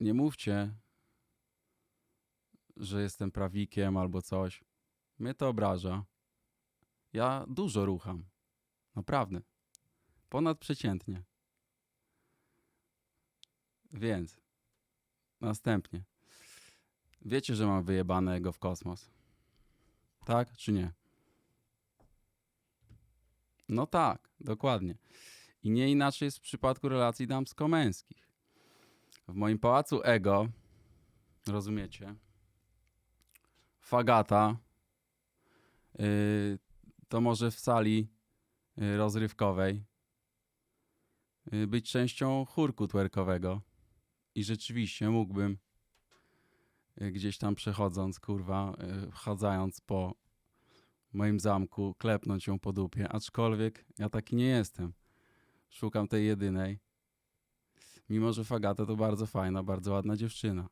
nie mówcie, że jestem prawikiem albo coś. Mnie to obraża. Ja dużo rucham. Naprawdę. Ponadprzeciętnie. Więc. Następnie. Wiecie, że mam wyjebanego w kosmos. Tak czy nie? No tak, dokładnie. I nie inaczej jest w przypadku relacji damsko-męskich. Moim pałacu ego, rozumiecie, fagata yy, to może w sali yy, rozrywkowej yy, być częścią chórku twerkowego. I rzeczywiście mógłbym gdzieś tam przechodząc, kurwa, yy, chadzając po moim zamku, klepnąć ją po dupie, aczkolwiek ja taki nie jestem. Szukam tej jedynej. Mimo, że Fagata to bardzo fajna, bardzo ładna dziewczyna.